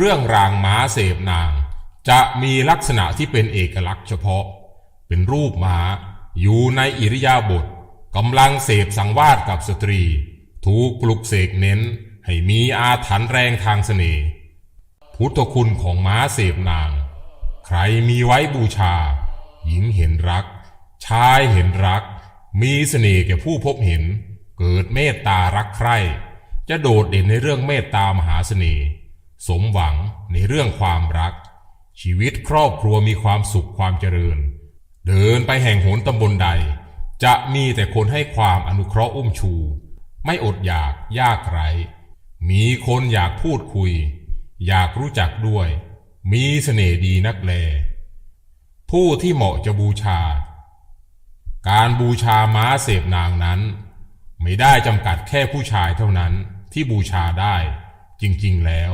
รื่องรางม้าเสพนาง จะมีลักษณะที่เป็นเอกลักษณ์เฉพาะ เป็นรูปม้า อยู่ในอิริยาบถกำลังเสพสังวาสกับสตรี ถูกปลุกเสกเน้น ให้มีอาถรรพ์แรงทางเสน่ห์พุทธคุณของม้าเสพนาง ใครมีไว้บูชา หญิงเห็นรัก ชายเห็นรัก มีเสน่ห์แก่ผู้พบเห็น เกิดเมตตารักใคร่จะโดดเด่นในเรื่องเมตตามหาเสน่ห์ สมหวังในเรื่องความรัก ชีวิตครอบครัวมีความสุขความเจริญ เดินไปแห่งหนตำบลใด จะมีแต่คนให้ความอนุเคราะห์อุ้มชู ไม่อดอยากยากไร้มีคนอยากพูดคุย อยากรู้จักด้วย มีเสน่ห์ดีนักแล ผู้ที่เหมาะจะบูชา การบูชาม้าเสพนางนั้น ไม่ได้จำกัดแค่ผู้ชายเท่านั้นที่บูชาได้ จริง ๆ แล้ว